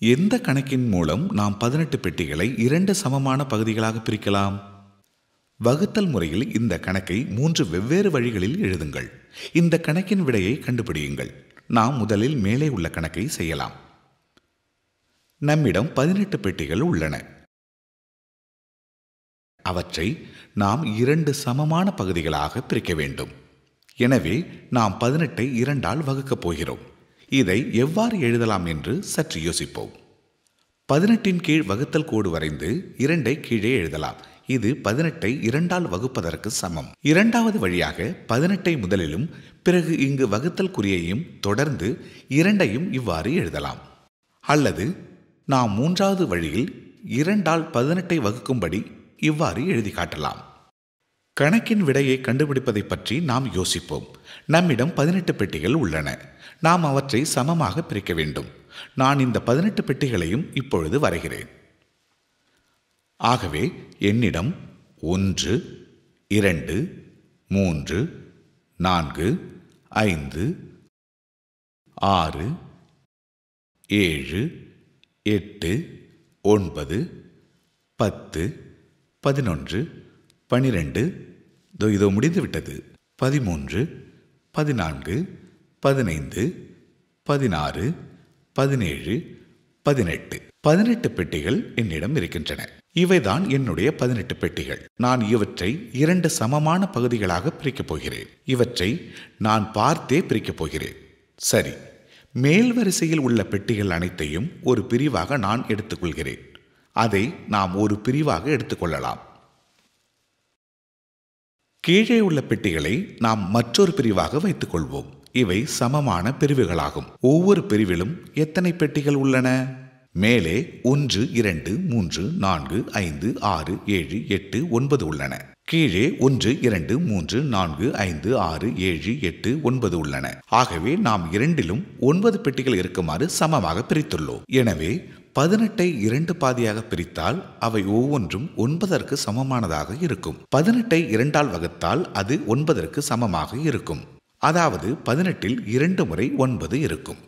எந்த கணக்கின் மூலம் நாம் பதினெட்டு பெட்டிகளை இரண்டு சமமான பகுதிகளாக பிரிக்கலாம்? வகுத்தல் முறையில் இந்த கணக்கை மூன்று வெவ்வேறு வழிகளில் எழுதுங்கள். இந்த கணக்கின் விடையை கண்டுபிடியுங்கள். நாம் முதலில் மேலே உள்ள கணக்கை செய்யலாம். நம்மிடம் பதினெட்டு பெட்டிகள் உள்ளன. அவற்றை நாம் இரண்டு சமமான பகுதிகளாக பிரிக்க வேண்டும். எனவே நாம் பதினெட்டை இரண்டால் வகுக்கப் போகிறோம். இதை எவ்வாறு எழுதலாம் என்று சற்று யோசிப்போம். பதினெட்டின் கீழ் வகுத்தல் கோடு வரைந்து இரண்டை கீழே எழுதலாம். இது பதினெட்டை இரண்டால் வகுப்பதற்கு சமம். இரண்டாவது வழியாக பதினெட்டை முதலிலும் பிறகு இங்கு வகுத்தல் குறியையும் தொடர்ந்து இரண்டையும் இவ்வாறு எழுதலாம். அல்லது நாம் மூன்றாவது வழியில் இரண்டால் பதினெட்டை வகுக்கும்படி இவ்வாறு எழுதி காட்டலாம். கணக்கின் விடையை கண்டுபிடிப்பதை பற்றி நாம் யோசிப்போம். நம்மிடம் பதினெட்டு பெட்டிகள் உள்ளன. நாம் அவற்றை சமமாக பிரிக்க வேண்டும். நான் இந்த பதினெட்டு பெட்டிகளையும் இப்பொழுது வரைகிறேன். ஆகவே என்னிடம் ஒன்று இரண்டு மூன்று நான்கு ஐந்து ஆறு ஏழு எட்டு ஒன்பது பத்து பதினொன்று பனிரெண்டு இதோ இதோ முடிந்துவிட்டது பதிமூன்று பதினான்கு பதினைந்து பதினாறு பதினேழு பதினெட்டு. பதினெட்டு பெட்டிகள் என்னிடம் இருக்கின்றன. இவைதான் என்னுடைய பதினெட்டு பெட்டிகள். நான் இவற்றை இரண்டு சமமான பகுதிகளாக பிரிக்கப் போகிறேன். இவற்றை நான் பார்த்தே பிரிக்கப் போகிறேன். சரி மேல் வரிசையில் உள்ள பெட்டிகள் அனைத்தையும் ஒரு பிரிவாக நான் எடுத்துக்கொள்கிறேன். அதை நாம் ஒரு பிரிவாக எடுத்துக்கொள்ளலாம். கீழே உள்ள பெட்டிகளை நாம் மற்றொரு பிரிவாக வைத்துக் கொள்வோம் இவை சமமான பிரிவுகளாகும். ஒவ்வொரு பிரிவிலும் எத்தனை பெட்டிகள் உள்ளன? மேலே ஒன்று இரண்டு மூன்று நான்கு ஐந்து ஆறு ஏழு எட்டு ஒன்பது உள்ளன. கீழே ஒன்று இரண்டு மூன்று நான்கு ஐந்து ஆறு ஏழு எட்டு ஒன்பது உள்ளன. ஆகவே நாம் இரண்டிலும் ஒன்பது பெட்டிகள் இருக்குமாறு சமமாக பிரித்துள்ளோம். எனவே பதினெட்டை இரண்டு பாதியாக பிரித்தால் அவை ஒவ்வொன்றும் ஒன்பதற்கு சமமானதாக இருக்கும். பதினெட்டை இரண்டால் வகுத்தால் அது ஒன்பதற்கு சமமாக இருக்கும். அதாவது பதினெட்டில் இரண்டு முறை ஒன்பது இருக்கும்.